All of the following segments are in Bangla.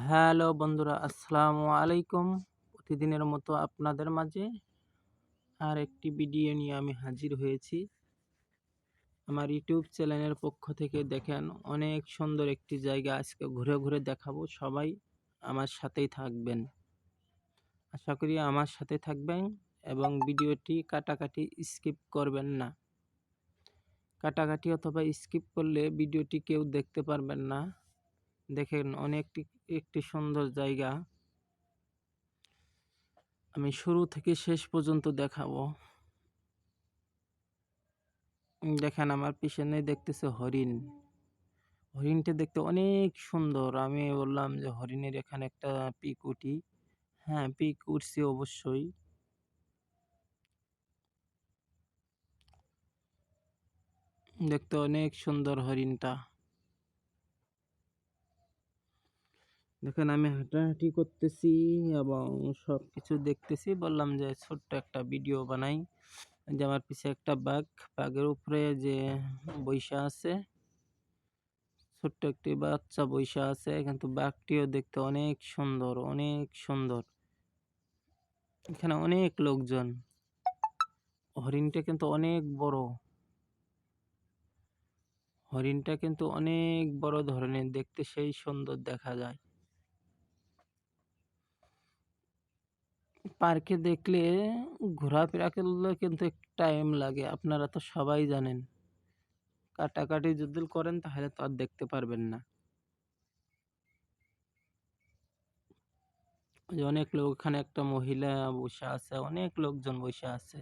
হ্যালো বন্ধুরা, আসসালামু আলাইকুম। প্রতিদিনের মতো আপনাদের মাঝে আর একটি ভিডিও নিয়ে আমি হাজির হয়েছি। আমার ইউটিউব চ্যানেলের পক্ষ থেকে দেখেন, অনেক সুন্দর একটি জায়গা আজকে ঘুরে ঘুরে দেখাবো। সবাই আমার সাথেই থাকবেন। আশা করি আমার সাথে থাকবেন এবং ভিডিওটি কাটাকাটি স্কিপ করবেন না। কাটাকাটি অথবা স্কিপ করলে ভিডিওটি কেউ দেখতে পারবেন না। দেখেন, অনেকটি একটি সুন্দর জায়গা। আমি শুরু থেকে শেষ পর্যন্ত দেখাবো। দেখেন আমার পিছনে দেখতেছে হরিণ। হরিণটা দেখতে অনেক সুন্দর। আমি বললাম যে হরিণের এখানে একটা পিক উঠি হ্যাঁ পিক উঠছি অবশ্যই। দেখতে অনেক সুন্দর হরিণটা। দেখেন, আমি হাঁটাহাঁটি করতেছি এবং সব কিছু দেখতেছি। বললাম যে, ছোট্ট একটা ভিডিও বানাই। যে, আমার পিছে একটা বাঘ। বাঘের উপরে যে বৈশা আছে, ছোট্ট একটি বাচ্চা বৈশা আছে। কিন্তু বাঘটিও দেখতে অনেক সুন্দর অনেক সুন্দর। এখানে অনেক লোকজন। হরিণটা কিন্তু অনেক বড়। হরিণটা কিন্তু অনেক বড় ধরনের। দেখতে সেই সুন্দর দেখা যায়। পার্কে দেখলে ঘোরাফেরা করলে কিন্তু টাইম লাগে। আপনারা তো সবাই জানেন। কাটাকাটি যদি করেন তাহলে তো আর দেখতে পারবেন না। অনেক লোক এখানে একটা মহিলা বসে আছে, অনেক লোকজন বসে আছে।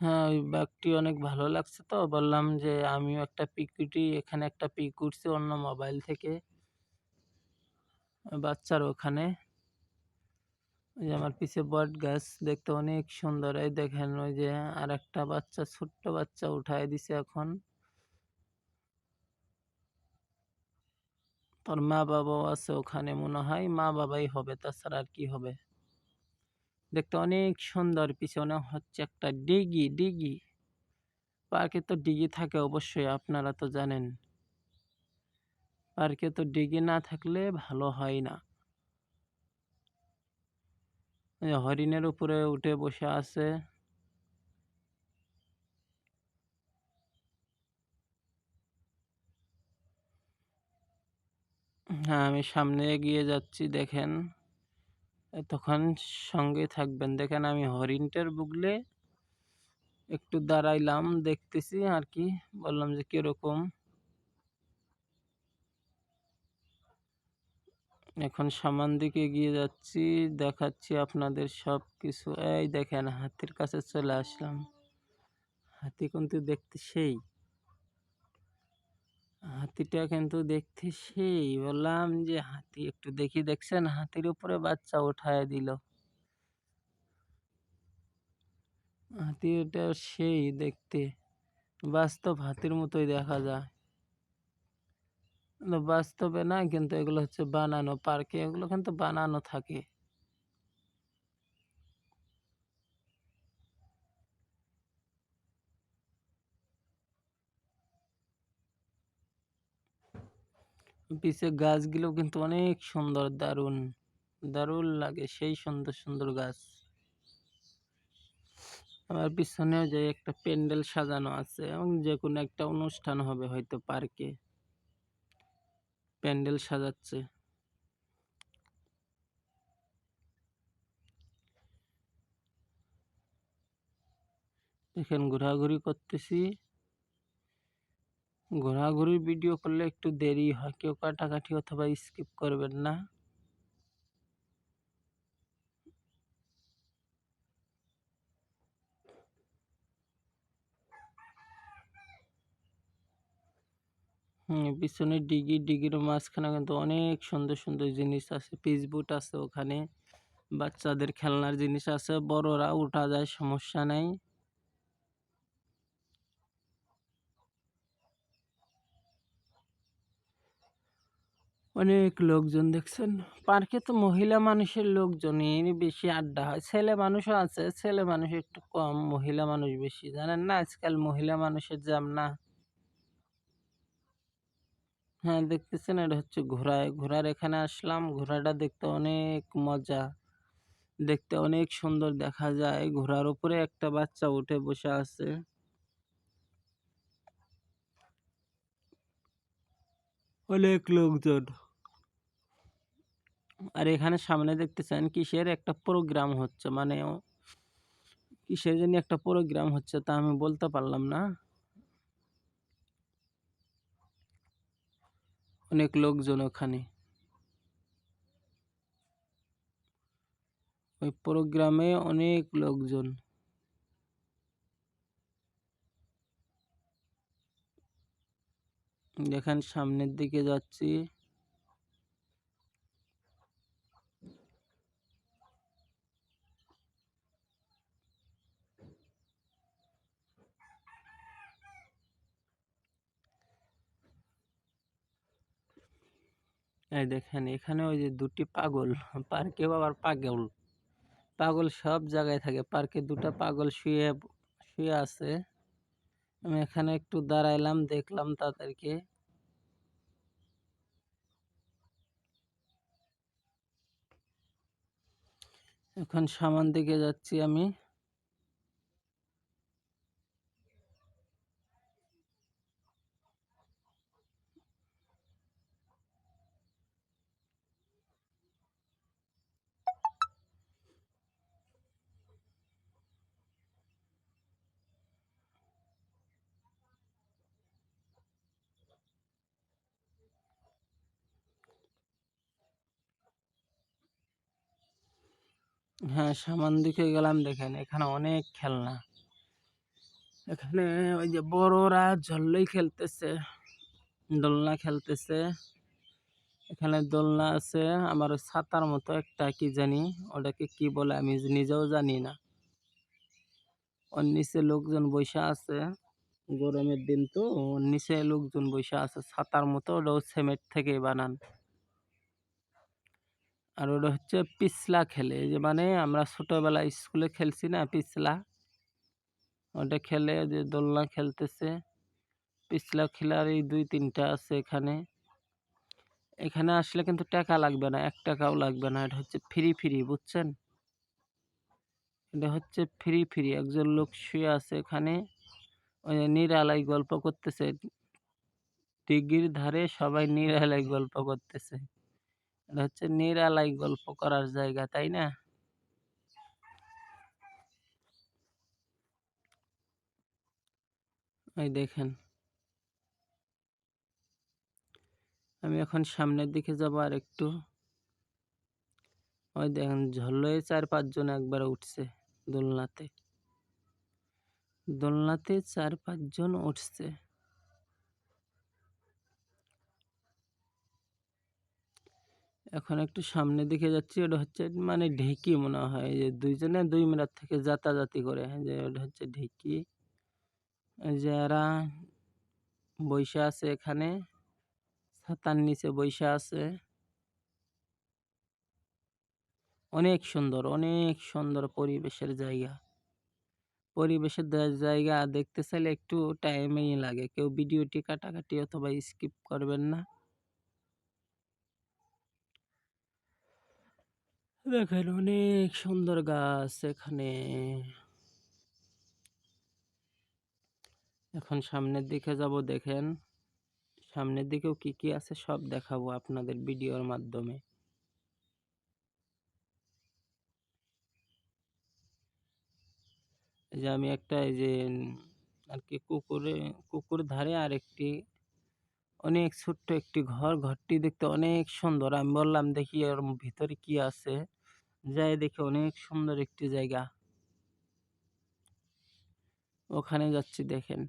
হ্যাঁ ওই ব্যাগটি অনেক ভালো লাগছে তো। বললাম যে আমিও একটা পিক উঠি এখানে একটা পিক উঠছি অন্য মোবাইল থেকে। বাচ্চার ওখানে। ওই যে আমার পিছে বট গাছ দেখতে অনেক সুন্দর। এই দেখেন ওই যে আর একটা বাচ্চা, ছোট্ট বাচ্চা উঠায় দিছে এখন। তোর মা বাবাও আছে ওখানে মনে হয়। মা বাবাই হবে, তাছাড়া আর কি হবে? দেখতে অনেক সুন্দর, পিছনে হচ্ছে একটা ডিগি ডিগি। পার্কে তো ডিগি থাকে অবশ্যই, আপনারা তো জানেন। পার্কে তো ডিগি না থাকলে ভালো হয় না। হরিণের উপরে উঠে বসে আছে। হ্যাঁ আমি সামনে এগিয়ে যাচ্ছি, দেখেন। তখন সঙ্গে থাকবেন। দেখেন, আমি হরিণটার বুগলে একটু দাঁড়াইলাম, দেখতেছি আর কি। বললাম যে, কীরকম? এখন সামান দিকে গিয়ে যাচ্ছি, দেখাচ্ছি আপনাদের সব কিছু এই দেখেন, হাতির কাছে চলে আসলাম। হাতি কিন্তু দেখতে সেই। হাতিটা কিন্তু দেখতে সেই। বললাম যে, হাতি একটু দেখি, দেখছেন? হাতির উপরে বাচ্চা উঠায় দিল। হাতি হাতিটা সেই দেখতে। বাস্তব হাতির মতোই দেখা যায়। বাস্তবে না, কিন্তু এগুলো হচ্ছে বানানো, পার্কে এগুলো কিন্তু বানানো থাকে। পিছে গাছগুলো কিন্তু অনেক সুন্দর, দারুণ দারুণ লাগে সেই সুন্দর সুন্দর গাছ। আমার পিছনেও যে একটা প্যান্ডেল সাজানো আছে এবং যে কোনো একটা অনুষ্ঠান হবে হয়তো পার্কে। প্যান্ডেল সাজাচ্ছে। দেখেন, ঘোরাঘুরি করতেছি। ঘোরাঘুরির ভিডিও করলে একটু দেরি হয়। কেউ কাটাকাটি অথবা স্কিপ করবেন না। পিছনে ডিগি, ডিগির মাঝখানে কিন্তু অনেক সুন্দর সুন্দর জিনিস আছে। পিচবুট আছে ওখানে। বাচ্চাদের খেলনার জিনিস আছে। বড়রা উঠা যায়, সমস্যা নেই। অনেক লোকজন দেখছেন। পার্কে তো মহিলা মানুষের লোকজনই বেশি আড্ডা হয়। ছেলে মানুষও আছে। ছেলে মানুষ একটু কম, মহিলা মানুষ বেশি। জানেন না? আজকাল মহিলা মানুষের জাম না। হ্যাঁ দেখতেছেন এটা হচ্ছে ঘোড়ায় ঘোড়ার এখানে আসলাম ঘোড়াটা দেখতে অনেক মজা দেখতে অনেক সুন্দর দেখা যায়। ঘোড়ার উপরে একটা বাচ্চা উঠে বসে আছে। অনেক লোকজন। আর এখানে সামনে দেখতেছেন কিসের একটা প্রোগ্রাম হচ্ছে মানে কিসের জন্য একটা প্রোগ্রাম হচ্ছে তা আমি বলতে পারলাম না। অনেক লোকজন ওখানে। ওই প্রোগ্রামে অনেক লোকজন। দেখেন সামনের দিকে যাচ্ছি। এই দেখেন, এখানে ওই যে দুটি পাগল, পার্কে আবার পাগল। পাগল সব জায়গায় থাকে। পার্কে দুটো পাগল শুয়ে শুয়ে আছে। আমি এখানে একটু দাঁড়াইলাম, দেখলাম তাদেরকে। এখন সামান দিকে যাচ্ছি আমি। হ্যাঁ সামান দিকে গেলাম দেখেন, এখানে অনেক খেলনা। এখানে ওই যে বড়রা জল্লই খেলতেছে, দোলনা খেলতেছে। এখানে দোলনা আছে, আমার ছাতার মতো একটা কি জানি, ওটাকে কি বলে আমি নিজেও জানি না। ওর নিচে লোকজন বসে আছে, গরমের দিন তো, ওর নিচে লোকজন বসে আছে, ছাতার মতো ওটাও সিমেন্ট থেকে বানান। আর ওটা হচ্ছে পিছলা খেলে। যে মানে আমরা ছোটবেলায় স্কুলে খেলছি না পিছলা? ওটা খেলে যে দোলনা খেলতেছে। পিছলা খেলার এই দুই তিনটা আছে এখানে। এখানে আসলে কিন্তু টাকা লাগবে না, এক টাকাও লাগবে না। এটা হচ্ছে ফ্রি ফ্রি, বুঝছেন? এটা হচ্ছে ফ্রি ফ্রি, একজন লোক শুয়ে আছে এখানে। ওই নিরালাই গল্প করতেছে। দিঘির ধারে সবাই নিরালাই গল্প করতেছে। এটা হচ্ছে নিরালাই গল্প করার জায়গা, তাই না? ওই দেখেন। আমি এখন সামনের দিকে যাব আর একটু। ওই দেখেন ঝল্লয়ে চার পাঁচজন একবার উঠছে দোলনাতে। দোলনাতে চার পাঁচজন উঠছে। এখন একটু সামনে দিকে যাচ্ছি, ওটা হচ্ছে মানে ঢেকি মনে হয় যে দুইজনে দুই মিনার থেকে যাতাযাতি করে যে ওটা হচ্ছে ঢেকি যারা বৈশা আছে এখানে, ছাতার নিচে বৈশা আছে। অনেক সুন্দর অনেক সুন্দর পরিবেশের জায়গা। পরিবেশের জায়গা দেখতে চাইলে একটু টাইমই লাগে, কেউ ভিডিওটি কাটাকাটি অথবা স্কিপ করবেন না। দেখেন অনেক সুন্দর গাছ এখানে। এখন সামনের দিকে যাব দেখেন। সামনের দিকেও কি কি আছে সব দেখাবো আপনাদের ভিডিওর মাধ্যমে। যে আমি একটা এই যে আর কি কুকুরে, কুকুর ধারে আর একটি অনেক ছোট্ট একটি ঘর, ঘরটি দেখতে অনেক সুন্দর। আমি বললাম দেখি ওর ভিতরে কি আছে। যাই দেখি অনেক সুন্দর একটি জায়গা। ওখানে যাচ্ছি দেখেন।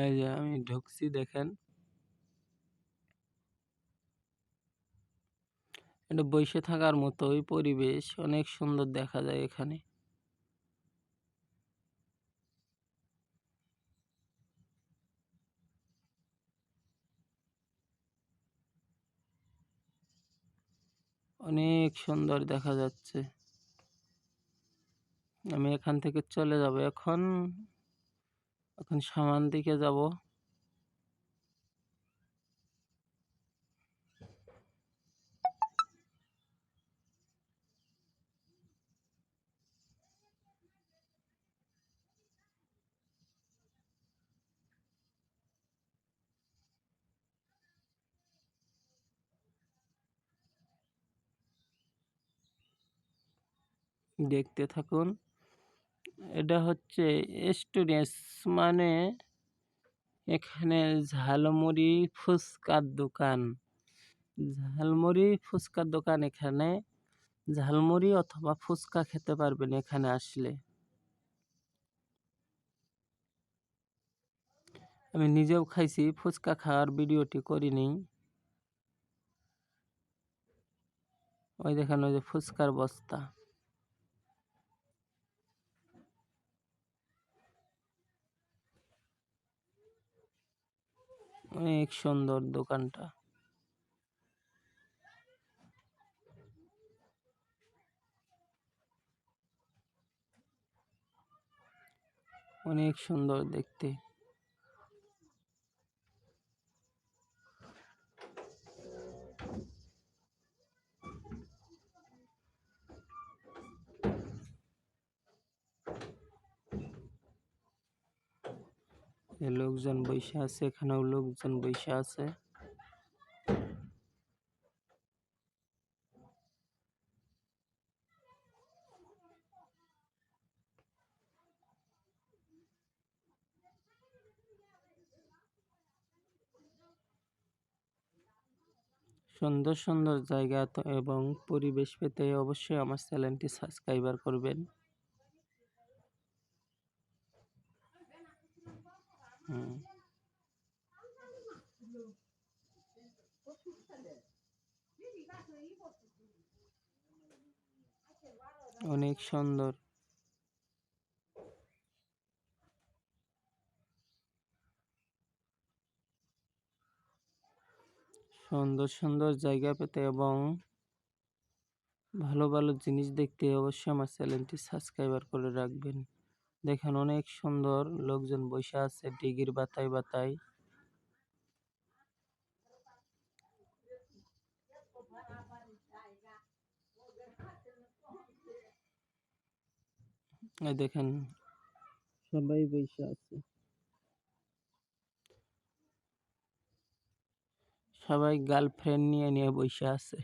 এই যে আমি ঢুকছি দেখেন। এটা বসে থাকার মতোই পরিবেশ, অনেক সুন্দর দেখা যায় এখানে। অনেক সুন্দর দেখা যাচ্ছে। আমি এখান থেকে চলে যাব। এখন এখন সামান দিকে যাব। দেখতে থাকুন। এটা হচ্ছে স্টুডেন্টস মানে এখানে ঝালমুড়ি ফুচকার দোকান। ঝালমুড়ি ফুচকার দোকান এখানে। ঝালমুড়ি অথবা ফুচকা খেতে পারবেন এখানে আসলে। আমি নিজেও খাইছি, ফুচকা খাওয়ার ভিডিওটি করিনি। ওই দেখেন ওই যে ফুচকার বস্তা। অনেক সুন্দর দোকানটা। অনেক সুন্দর দেখতে। লোকজন বসে আছে, এখানেও লোকজন বসে আছে। সুন্দর সুন্দর জায়গা এবং পরিবেশ পেতে অবশ্যই আমার চ্যানেলটি সাবস্ক্রাইবার করবেন। অনেক সুন্দর। সুন্দর সুন্দর জায়গা পেতে এবং ভালো ভালো জিনিস দেখতে অবশ্যই আমার চ্যানেলটি সাবস্ক্রাইবার করে রাখবেন। দেখেন অনেক সুন্দর লোকজন বসে আছে, ডিগির বাতায় বাতায়। দেখেন সবাই বসে আছে। সবাই গার্লফ্রেন্ড নিয়ে নিয়ে বসে আছে।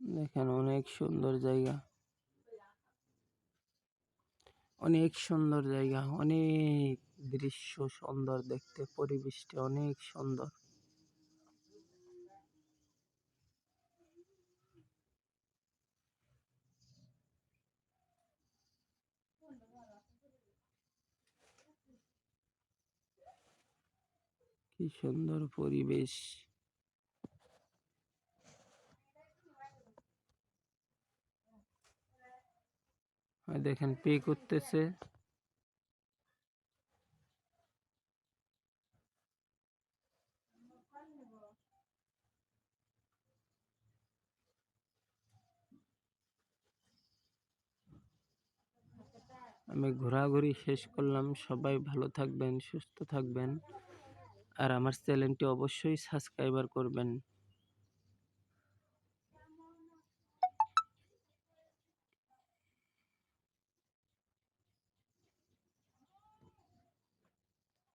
দেখেন অনেক সুন্দর জায়গা। অনেক সুন্দর জায়গা, অনেক দৃশ্য সুন্দর দেখতে, পরিবেশটা অনেক সুন্দর। কি সুন্দর পরিবেশ। দেখেন, পে করতেছে। আমি ঘোরাঘুরি শেষ করলাম। সবাই ভালো থাকবেন, সুস্থ থাকবেন। আর আমার চ্যানেলটি অবশ্যই সাবস্ক্রাইবার করবেন।